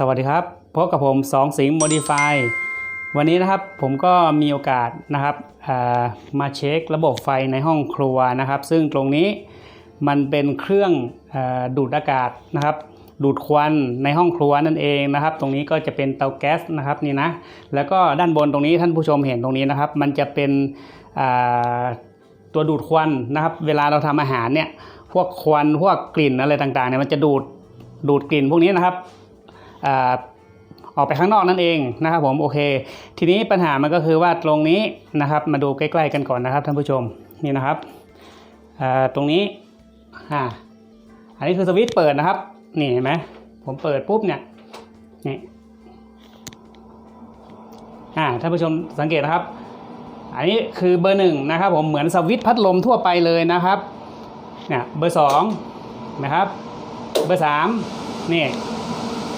สวัสดีครับ พบกับผมสองสิงห์ Modify วันนี้นะครับผมก็มีโอกาสนะครับามาเช็คระบบไฟในห้องครัวนะครับ ซึ่งตรงนี้มันเป็นเครื่องอดูดอากาศนะครับ ดูดควันในห้องครัวนั่นเองนะครับ ตรงนี้ก็จะเป็นเตาแก๊สนะครับนี่นะแล้วก็ด้านบนตรงนี้ท่านผู้ชมเห็นตรงนี้นะครับ มันจะเป็นตัวดูดควันนะครับ เวลาเราทำอาหารเนี่ยพวกควันพวกกลิ่นอะไรต่างๆเนี่ยมันจะดูดดูดกลิ่นพวกนี้นะครับ ออกไปข้างนอกนั่นเองนะครับผมโอเค ทีนี้ปัญหามันก็คือว่าตรงนี้นะครับ มาดูใกล้ๆกันก่อนนะครับท่านผู้ชมนี่นะครับตรงนี้อ่าอันนี้คือสวิตช์เปิดนะครับนี่เห็นไหมผมเปิดปุ๊บเนี่ยนี่อ่าท่านผู้ชมสังเกตนะครับ อันนี้คือเบอร์หนึ่งนะครับผมเหมือนสวิตช์พัดลมทั่วไปเลยนะครับเนี่ยเบอร์สองนะครับ เบอร์สามนี่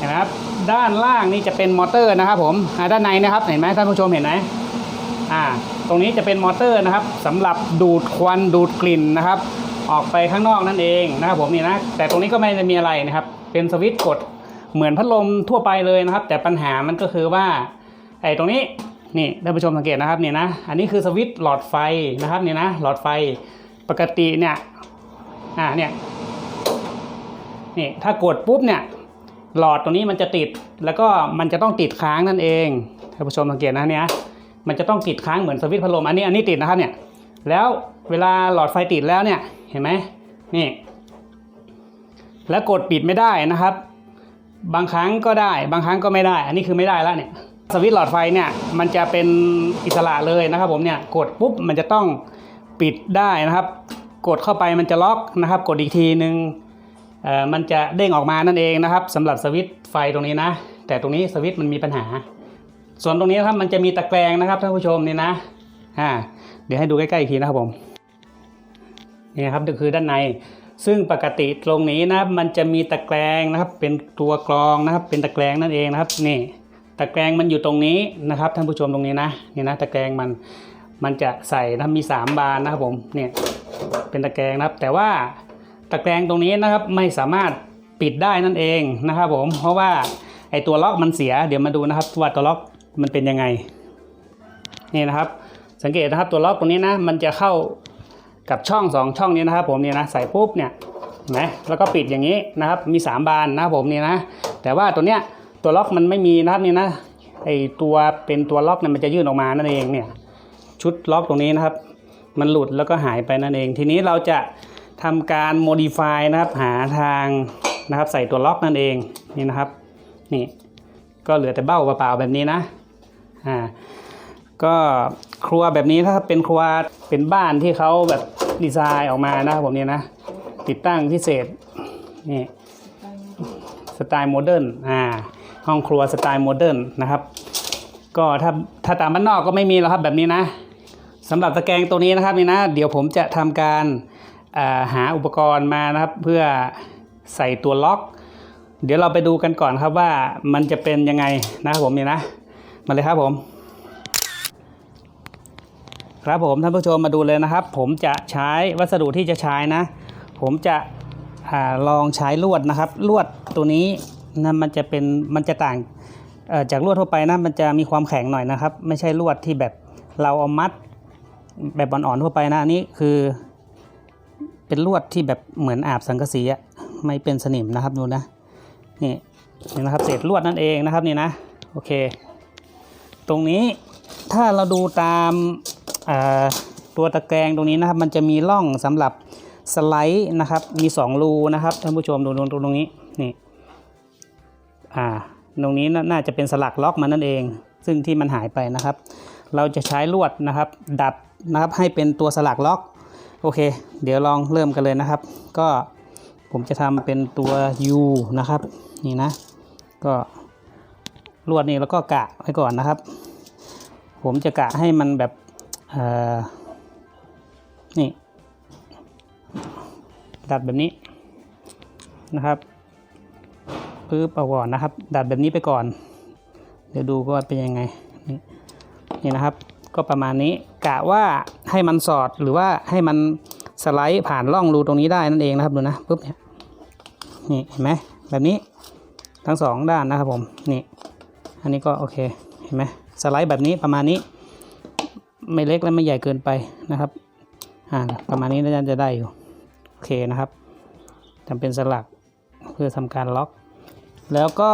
เห็นไหมครับด้านล่างนี่จะเป็นมอเตอร์นะครับผมด้านในนะครับเห็นไหมท่านผู้ชมเห็นไหมอ่าตรงนี้จะเป็นมอเตอร์นะครับสำหรับดูดควันดูดกลิ่นนะครับ ออกไปข้างนอกนั่นเองนะครับผมนี่นะแต่ตรงนี้ก็ไม่ได้มีอะไรนะครับ เป็นสวิตช์กดเหมือนพัดลมทั่วไปเลยนะครับ แต่ปัญหามันก็คือว่าไอ้ตรงนี้นี่ท่านผู้ชมสังเกตนะครับนี่นะอันนี้คือสวิตช์หลอดไฟนะครับนี่นะหลอดไฟปกติเนี่ยอ่าเนี่ยนี่ถ้ากดปุ๊บเนี่ย หลอดตรงนี้มันจะติดแล้วก็มันจะต้องติดค้างนั่นเองท่านผู้ชมสังเกตนะเนี่ยมันจะต้องติดค้างเหมือนสวิตช์พัดลมอันนี้อันนี้ติดนะครับเนี่ยแล้วเวลาหลอดไฟติดแล้วเนี่ยเห็นไหมนี่ แล้วกดปิดไม่ได้นะครับ บางครั้งก็ได้ บางครั้งก็ไม่ได้ อันนี้คือไม่ได้แล้วเนี่ยสวิตช์หลอดไฟเนี่ยมันจะเป็นอิสระเลยนะครับผมเนี่ยกดปุ๊บมันจะต้องปิดได้นะครับ กดเข้าไปมันจะล็อกนะครับ กดอีกทีนึงเอ่อ มันจะเด้งออกมานั่นเองนะครับสำหรับสวิตช์ไฟตรงนี้นะ แต่ตรงนี้สวิตช์มันมีปัญหา ส่วนตรงนี้ครับมันจะมีตะแกรงนะครับท่านผู้ชมนี่นะอ่าเดี๋ยวให้ดูใกล้ๆอีกทีนะครับผมนี่นะครับก็คือด้านใน ซึ่งปกติตรงนี้นะมันจะมีตะแกรงนะครับ เป็นตัวกรองนะครับ เป็นตะแกรงนั่นเองนะครับนี่ตะแกรงมันอยู่ตรงนี้นะครับท่านผู้ชมตรงนี้นะนี่นะตะแกรงมันมันจะใส่นะมีสามบานนะครับผมเนี่ยเป็นตะแกรงนะครับ แต่ว่า ตะแกรงตรงนี้นะครับไม่สามารถปิดได้นั่นเองนะครับผมเพราะว่าไอตัวล็อกมันเสียเดี๋ยวมาดูนะครับว่าตัวล็อกมันเป็นยังไงนี่นะครับ สังเกตนะครับตัวล็อกตรงนี้นะมันจะเข้ากับช่องสองช่องนี้นะครับ ผมเนี่ยนะใส่ปุ๊บเนี่ยนไหมแล้วก็ปิดอย่างนี้นะครับมีสามบานนะครับผมเนี่ยนะ แต่ว่าตัวเนี้ยตัวล็อกมันไม่มีนะครับนี่นะไอตัวเป็นตัวล็อกเนี่ยมันจะยื่นออกมานั่นเองเนี่ยชุดล็อกตรงนี้นะครับ มันหลุดแล้วก็หายไปนั่นเอง ทีนี้เราจะ ทำการ modify นะครับหาทางนะครับใส่ตัวล็อกนั่นเองนี่นะครับนี่ก็เหลือแต่เบ้าเปล่าแบบนี้นะอ่าก็ครัวแบบนี้ถ้าเป็นครัวเป็นบ้านที่เขาแบบดีไซน์ออกมานะครับผมเนี่ยนะ ติดตั้งพิเศษนี่สไตล์โมเดิร์นอ่าห้องครัวสไตล์โมเดิร์นนะครับก็ถ้าถ้าตามบ้านนอกก็ไม่มีแล้วครับแบบนี้นะสำหรับตะแกรงตัวนี้นะครับนี่นะ เดี๋ยวผมจะทำการ หาอุปกรณ์มานะครับเพื่อใส่ตัวล็อก เดี๋ยวเราไปดูกันก่อนครับว่ามันจะเป็นยังไงนะครับผมเนี่ยนะมาเลยครับผม ครับผมท่านผู้ชมมาดูเลยนะครับ ผมจะใช้วัสดุที่จะใช้นะ ผมจะอลองใช้ลวดนะครับ ลวดตัวนี้นะมันจะเป็นมันจะต่างจากลวดทั่วไปนะมันจะมีความแข็งหน่อยนะครับ ไม่ใช่ลวดที่แบบเราเอามัดแบบอ่อนๆทั่วไปนะอันนี้คือ เป็นลวดที่แบบเหมือนอาบสังกะสีอะไม่เป็นสนิมนะครับดูนะนี่นี่นะครับเศษลวดนั่นเองนะครับนี่นะโอเค ตรงนี้ถ้าเราดูตามตัวตะแกรงตรงนี้นะครับ มันจะมีร่องสำหรับสไลด์นะครับมี 2 รูนะครับท่านผู้ชมดูตรงตรงนี้นี่อ่าตรงนี้น่าจะเป็นสลักล็อกมันนั่นเอง ซึ่งที่มันหายไปนะครับ เราจะใช้ลวดนะครับ ดัดนะครับให้เป็นตัวสลักล็อก โอเค เดี๋ยวลองเริ่มกันเลยนะครับ ก็ผมจะทำเป็นตัว U นะครับ นี่นะ ก็ลวดนี่แล้วก็กะไว้ก่อนนะครับ ผมจะกะให้มันแบบนี่ดัดแบบนี้นะครับปึ๊บเอาก่อนนะครับ ดัดแบบนี้ไปก่อน เดี๋ยวดูว่าเป็นยังไงนี่นะครับ ก็ประมาณนี้กะว่า ให้มันสอดหรือว่าให้มันสไลด์ผ่านร่องรูตรงนี้ได้นั่นเองนะครับดูนะปุ๊บเนี่ยนี่เห็นไหมแบบนี้ทั้งสองด้านนะครับผมนี่อันนี้ก็โอเคเห็นไหมสไลด์แบบนี้ประมาณนี้ ไม่เล็กและไม่ใหญ่เกินไปนะครับอ่าประมาณนี้น่าจะได้อยู่โอเคนะครับทำเป็นสลักเพื่อทำการล็อก แล้วก็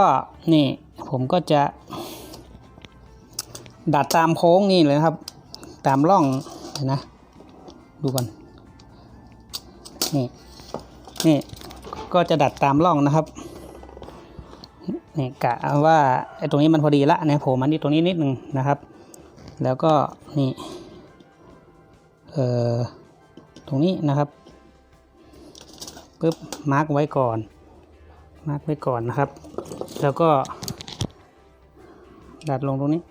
นี่ผมก็จะ ดัดตามโค้งนี่เลยนะครับ ตามร่อง นะ ดูก่อน นี่ นี่ก็จะดัดตามร่องนะครับนี่กะว่าไอ้ตรงนี้มันพอดีละนี่ยโผล่มานี่ตรงนี้นิดนึงนะครับ แล้วก็นี่เอ่อตรงนี้นะครับปึ๊บมาร์กไว้ก่อนมาร์กไว้ก่อนนะครับ แล้วก็ดัดลงตรงนี้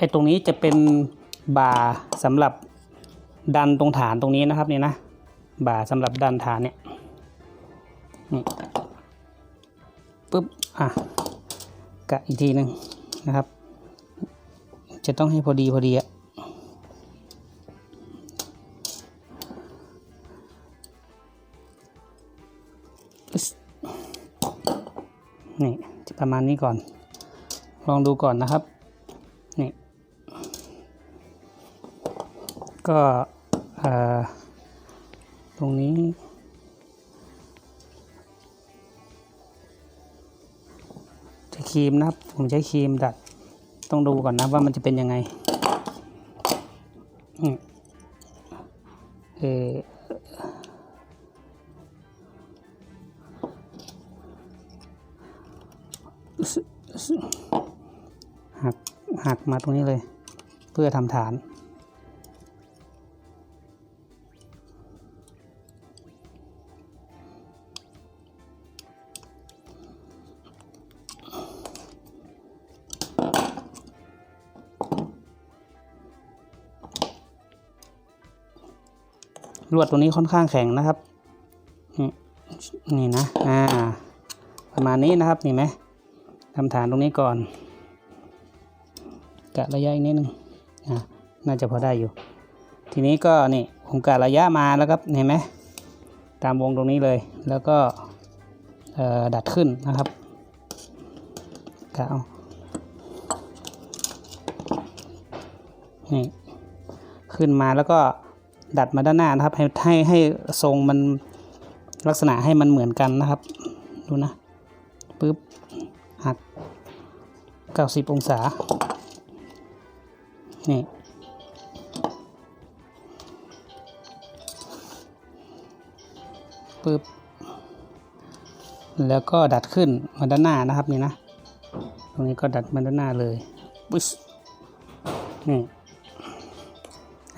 ไอ้ตรงนี้จะเป็นบ่าสำหรับดันตรงฐานตรงนี้นะครับเนี่ยนะบ่าสำหรับดันฐานเนี่ยนี่ปุ๊บอะกะอีกทีหนึ่งนะครับ จะต้องให้พอดีพอดีอะนี่ประมาณนี้ก่อน ลองดูก่อนนะครับ นี่ ก็ตรงนี้ใช้ครีมนะครับ ผมใช้ครีมดัด ต้องดูก่อนนะว่ามันจะเป็นยังไงเออหักหักมาตรงนี้เลย เพื่อทำฐาน ลวดตัวนี้ค่อนข้างแข็งนะครับนี่นี่นะอ่าประมาณนี้นะครับนี่ไหมทำฐานตรงนี้ก่อนกะระยะอีกนิดนึงอ่าน่าจะพอได้อยู่ ทีนี้ก็นี่ผมกะระยะมาแล้วครับเห็นไหมตามวงตรงนี้เลย แล้วก็ดัดขึ้นนะครับกะเอานี่ขึ้นมาแล้วก็ ดัดมาด้านหน้านะครับ ให้ให้ให้ทรงมันลักษณะให้มันเหมือนกันนะครับ ดูนะปึ๊บหัก 90 องศา นี่ปึ๊บแล้วก็ดัดขึ้นมาด้านหน้านะครับนี่นะ ตรงนี้ก็ดัดมาด้านหน้าเลยปึ๊บนี่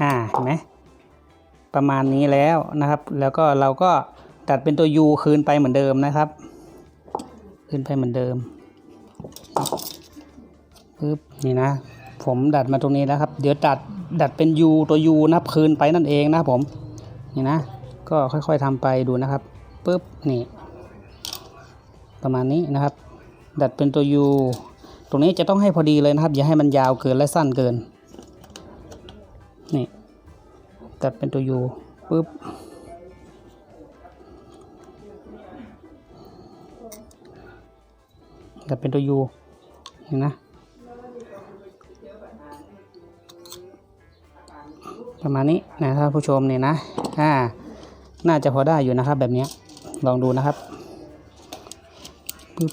อ่า เห็นไหม ประมาณนี้แล้วนะครับ แล้วก็เราก็ดัดเป็นตัว U คืนไปเหมือนเดิมนะครับ คืนไปเหมือนเดิมปึ๊บนี่นะ ผมดัดมาตรงนี้แล้วครับ เดี๋ยวดัดดัดเป็น U ตัว U นะครับคืนไปนั่นเองนะครับผม นี่นะ ก็ค่อยๆทำไปดูนะครับปึ๊บนี่ ประมาณนี้นะครับ ดัดเป็นตัว U ตรงนี้จะต้องให้พอดีเลยนะครับ อย่าให้มันยาวเกินและสั้นเกิน นี่ ตัดเป็นตัวยูปุ๊บตัดเป็นตัวยูเห็นนะประมาณนี้นะครับผู้ชมเนี่ยนะอ่าน่าจะพอได้อยู่นะครับแบบนี้ลองดูนะครับปึ๊บ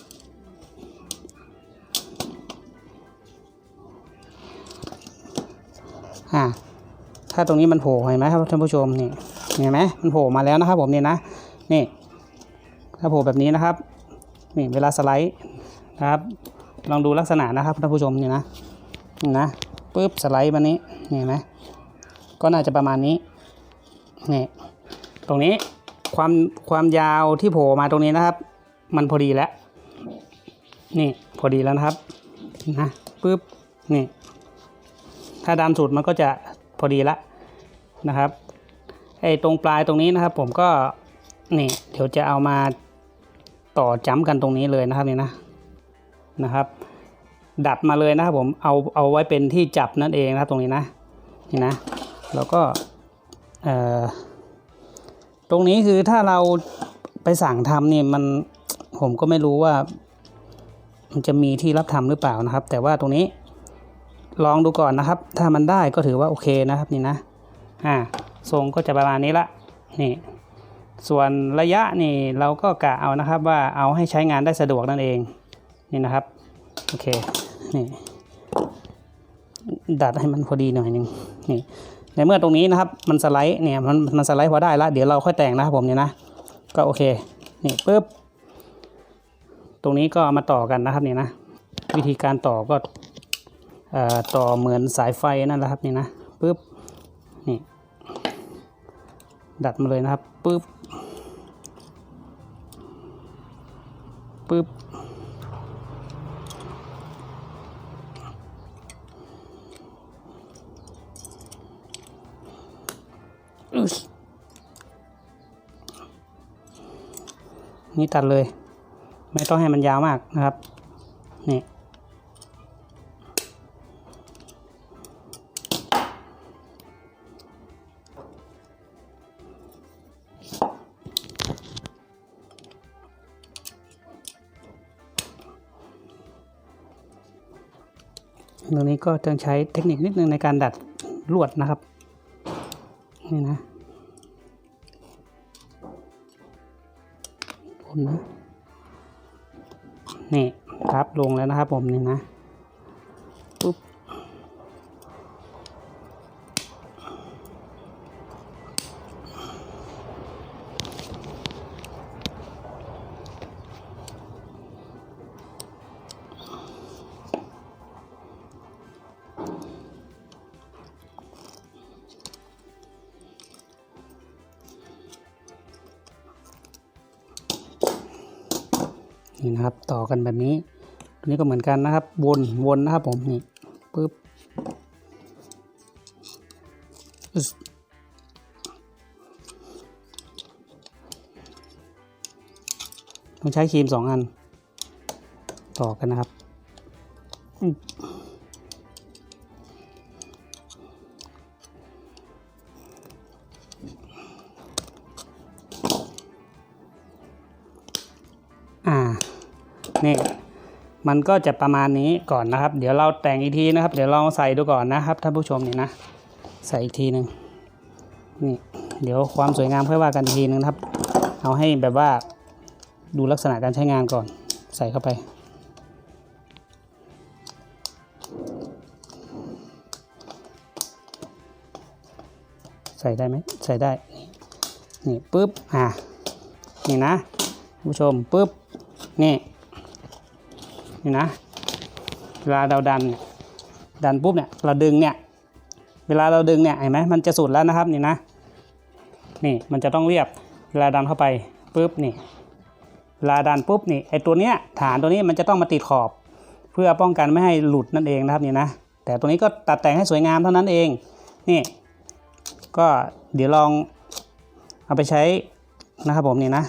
ถ้าตรงนี้มันโผล่เห็นไหมครับท่านผู้ชมนี่เห็นไหมมันโผล่มาแล้วนะครับ ผมนี่นะนี่ถ้าโผล่แบบนี้นะครับนี่เวลาสไลด์นะครับลองดูลักษณะนะครับท่านผู้ชมนี่นะนี่นะปุ๊บสไลด์มานี้นี่เห็นไหมก็น่าจะประมาณนี้นี่ตรงนี้ความความยาวที่โผล่มาตรงนี้นะครับ มันพอดีแล้วนี่พอดีแล้วนะครับนะปุ๊บนี่ถ้าดันสุดมันก็จะพอดีละ นะครับไอ้ตรงปลายตรงนี้นะครับ ผมก็นี่เดี๋ยวจะเอามาต่อจ้ำกันตรงนี้เลยนะครับนี่นะนะครับ ดัดมาเลยนะครับผมเอาเอาไว้เป็นที่จับนั่นเองนะครับตรงนี้นะนี่นะแล้วก็เอ่อตรงนี้คือถ้าเราไปสั่งทำนี่มันผมก็ไม่รู้ว่า มันจะมีที่รับทำหรือเปล่านะครับ แต่ว่าตรงนี้ลองดูก่อนนะครับ ถ้ามันได้ก็ถือว่าโอเคนะครับนี่นะ อ่าทรงก็จะประมาณนี้ละนี่ส่วนระยะนี่เราก็กะเอานะครับว่าเอาให้ใช้งานได้สะดวกนั่นเองนี่นะครับโอเคนี่ดัดให้มันพอดีหน่อยนึงนี่ในเมื่อตรงนี้นะครับมันสไลด์เนี่ยมันมันสไลด์พอได้ละเดี๋ยวเราค่อยแต่งนะครับผมเนี่ยนะก็โอเคนี่ปุ๊บตรงนี้ก็ามาต่อกันนะครับนี่นะวิธีการต่อก็อ่อต่อเหมือนสายไฟนั่นแหละครับนี่นะปุ๊บ ดัดมาเลยนะครับปึ๊บปึ๊บอึ๊ยนี่ตัดเลย ไม่ต้องให้มันยาวมากนะครับ นี่ ก็ต้องใช้เทคนิคนิดนึงในการดัดลวดนะครับนี่นะผมนะนี่ครับลงแล้วนะครับผมนี่นะ กันแบบนี้ตัวนี้ก็เหมือนกันนะครับ วนวนนะครับผมนี่ปึ๊บต้องใช้ครีมสองอัน ต่อกันนะครับ นี่มันก็จะประมาณนี้ก่อนนะครับ เดี๋ยวเราแต่งอีกทีนะครับ เดี๋ยวลองใส่ดูก่อนนะครับท่านผู้ชมนี่นะ ใส่อีกทีหนึ่งนี่เดี๋ยวความสวยงามค่อยว่ากันทีหนึงนะครับ เอาให้แบบว่าดูลักษณะการใช้งานก่อน ใส่เข้าไปใส่ได้ไหมใส่ได้นี่ปุ๊บอ่านี่นะผู้ชมปุ๊บนี่ นี่นะเวลาเราดันดันปุ๊บเนี่ยเราดึงเนี่ยเวลาเราดึงเนี่ยเห็นไหมมันจะสุดแล้วนะครับนี่นะนี่มันจะต้องเรียบเวลาดันเข้าไปปุ๊บนี่เวลาดันปุ๊บนี่ไอตัวเนี้ยฐานตัวนี้มันจะต้องมาติดขอบ เพื่อป้องกันไม่ให้หลุดนั่นเองนะครับนี่นะแต่ตัวนี้ก็ตัดแต่งให้สวยงามเท่านั้นเองนี่ก็เดี๋ยวลองเอาไปใช้นะครับผมนี่นะ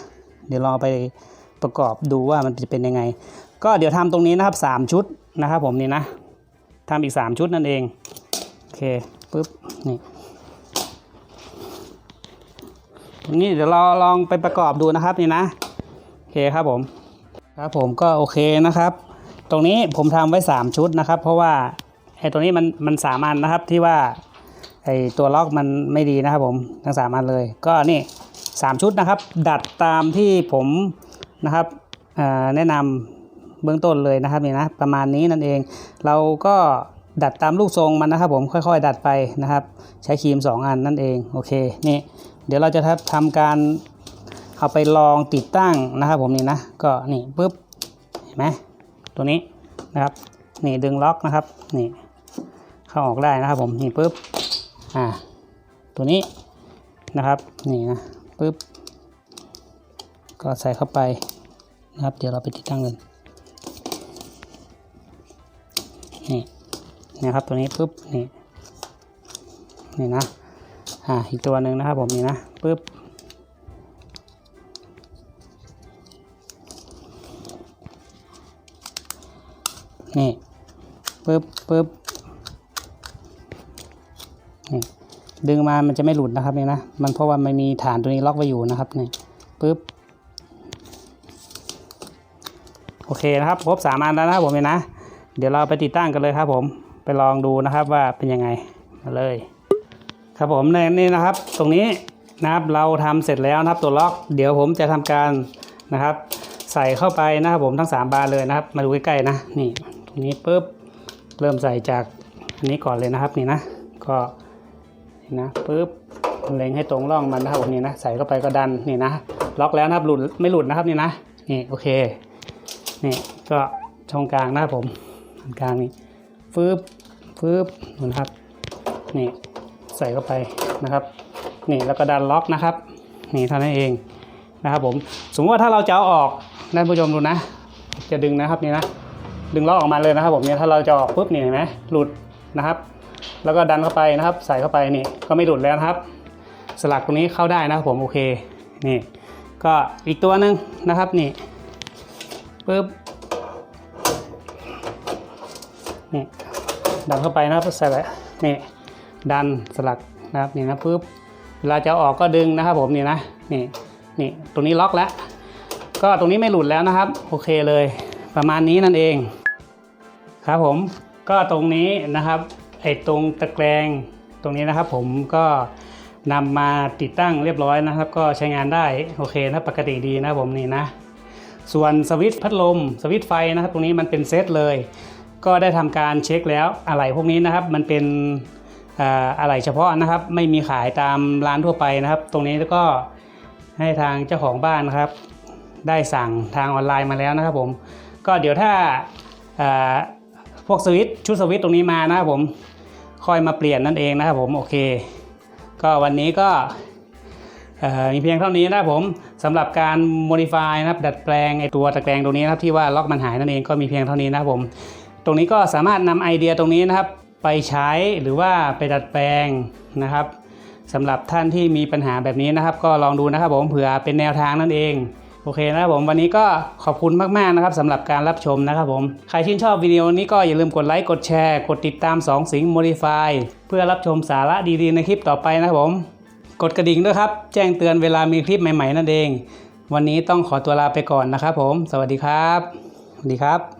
เดี๋ยวลองไปประกอบดูว่ามันจะเป็นยังไง ก็เดี๋ยวทำตรงนี้นะครับ 3 ชุดนะครับผมนี่นะทำอีก 3 ชุดนั่นเองโอเคปุ๊บนี่ตรงนี้เดี๋ยวเราลองไปประกอบดูนะครับนี่นะโอเคครับผมครับผมก็โอเคนะครับ ตรงนี้ผมทำไว้ 3 ชุดนะครับ เพราะว่าไอ้ตัวนี้มันมันสามอันนะครับที่ว่าไอ้ตัวล็อกมันไม่ดีนะครับผมทั้งสามอันเลย ก็นี่3ชุดนะครับ ดัดตามที่ผมนะครับแนะนำ เบื้องต้นเลยนะครับนี่นะประมาณนี้นั่นเอง เราก็ดัดตามลูกทรงมันนะครับผมค่อยๆ ดัดไปนะครับ ใช้ครีม 2 อันนั่นเองโอเคนี่เดี๋ยวเราจะทำการเอาไปลองติดตั้งนะครับผมนี่นะก็นี่ปุ๊บเห็นไหมตัวนี้นะครับนี่ดึงล็อกนะครับนี่เข้าออกได้นะครับผมนี่ปุ๊บอ่าตัวนี้นะครับนี่นะปุ๊บก็ใส่เข้าไปนะครับ เดี๋ยวเราไปติดตั้งกัน นะครับ ตัวนี้ปุ๊บนี่นี่นะอ่าอีกตัวหนึ่งนะครับผมนี่นะปุ๊บนี่ปุ๊บปุ๊บนี่ดึงมามันจะไม่หลุดนะครับนี่นะ มันเพราะว่ามันมีฐานตัวนี้ล็อกไว้อยู่นะครับนี่ปุ๊บโอเคนะครับครบสามอันแล้วนะครับผมเนี่ยนะ เดี๋ยวเราไปติดตั้งกันเลยครับผม ลองดูนะครับว่าเป็นยังไงมาเลย ครับผมในนี่นะครับ ตรงนี้นะครับเราทำเสร็จแล้วนะครับตัวล็อก เดี๋ยวผมจะทำการนะครับ ใส่เข้าไปนะครับผมทั้ง 3 บานเลยนะครับ มาดูใกล้ๆนะนี่ตรงนี้ปุ๊บเริ่มใส่จากอันนี้ก่อนเลยนะครับนี่นะก็นี่นะปุ๊บเล็งให้ตรงร่องมันนะครับผมนี่นะใส่เข้าไปก็ดันนี่นะล็อกแล้วนะครับหลุดไม่หลุดนะครับนี่นะนี่โอเคนี่ก็ช่องกลางนะครับผมตรงกลางนี่ฟืบ ฟืบนะครับนี่ใส่เข้าไปนะครับนี่แล้วก็ดันล็อกนะครับนี่เท่านั้นเองนะครับผมสมมติว่าถ้าเราจะเอาออกท่านผู้ชมดูนะ จะดึงนะครับนี่นะดึงล็อกออกมาเลยนะครับผมเนี่ยถ้าเราจะออกปุ๊บนี่เห็นไหมหลุดนะครับ แล้วก็ดันเข้าไปนะครับ ใส่เข้าไปนี่ก็ไม่หลุดแล้วครับ สลักตรงนี้เข้าได้นะครับผมโอเคนี่ ก็อีกตัวหนึ่งนะครับนี่ปุ๊บนี่ ดันเข้าไปนะครับใส่ไว้นี่ดันสลักนะครับนี่นะปุ๊บเวลาจะเอาออกก็ดึงนะครับผมนี่นะนี่นี่ตรงนี้ล็อกแล้ว ก็ตรงนี้ไม่หลุดแล้วนะครับ โอเคเลยประมาณนี้นั่นเอง ครับผมก็ตรงนี้นะครับไอ้ตรงตะแกรงตรงนี้นะครับ ผมก็นำมาติดตั้งเรียบร้อยนะครับ ก็ใช้งานได้โอเคนะปกติดีนะครับผมนี่นะ ส่วนสวิตช์พัดลม สวิตช์ไฟนะครับ ตรงนี้มันเป็นเซตเลย ก็ได้ทำการเช็คแล้วอะไหล่พวกนี้นะครับ มันเป็นอะไหล่เฉพาะนะครับ ไม่มีขายตามร้านทั่วไปนะครับ ตรงนี้แล้วก็ให้ทางเจ้าของบ้านนะครับ ได้สั่งทางออนไลน์มาแล้วนะครับ ผม ก็เดี๋ยวถ้าพวกสวิตชุดสวิตตรงนี้มานะครับผมค่อยมาเปลี่ยนนั่นเองนะครับผมโอเค ก็วันนี้ก็มีเพียงเท่านี้นะครับผมสำหรับการ modify นะครับดัดแปลงไอตัวตะแกรงตรงนี้นะครับที่ว่าล็อกมันหายนั่นเองก็มีเพียงเท่านี้นะครับผม ตรงนี้ก็สามารถนำไอเดียตรงนี้นะครับ ไปใช้หรือว่าไปดัดแปลงนะครับสำหรับท่านที่มีปัญหาแบบนี้นะครับ ก็ลองดูนะครับผมเผื่อเป็นแนวทางนั่นเองโอเคนะครับผมวันนี้ก็ขอบคุณมากๆนะครับสำหรับการรับชมนะครับผม ใครชื่นชอบวิดีโอนี้ก็อย่าลืมกดไลค์กดแชร์ กดติดตาม 2 สิง Modify เพื่อรับชมสาระดีๆในคลิปต่อไปนะครับผม กดกระดิ่งด้วยครับ แจ้งเตือนเวลามีคลิปใหม่ๆนั่นเอง วันนี้ต้องขอตัวลาไปก่อนนะครับผม สวัสดีครับ สวัสดีครับ